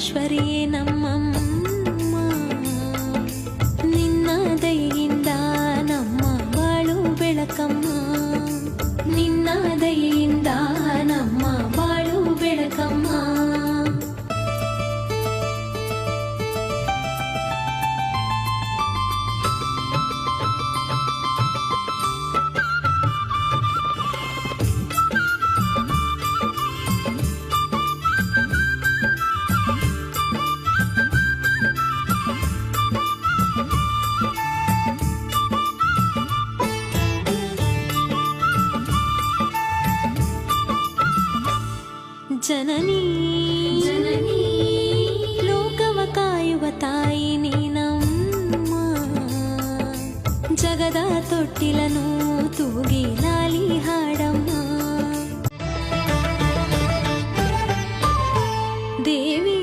ಪರಮೇಶ್ವರಿಯೇ ನಮ್ಮಮ್ಮ ನಿನ್ನ ದೈಯಿಂದ ನಮ್ಮ ಬಾಳು ಬೆಳಕಮ್ಮ ನಿನ್ನ ದಯ ಜನನೀ ಜನನೀ ಲೋಕವ ಕಾಯುವ ತಾಯಿ ನೀನಮ್ಮ ಜಗದ ತೊಟ್ಟಿಲನು ತೂಗಿ ಲಾಲಿ ಹಾಡಮ್ಮ ದೇವಿ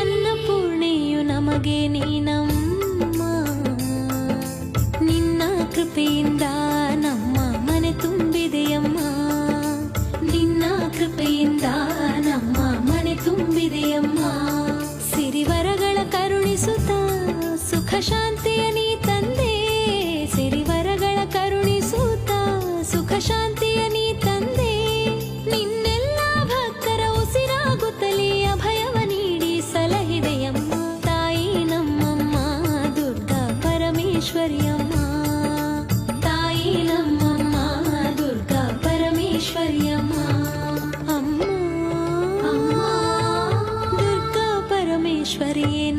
ಅನ್ನಪೂರ್ಣೆಯು ನಮಗೆ ನೀನಮ್ಮ ईश्वरीये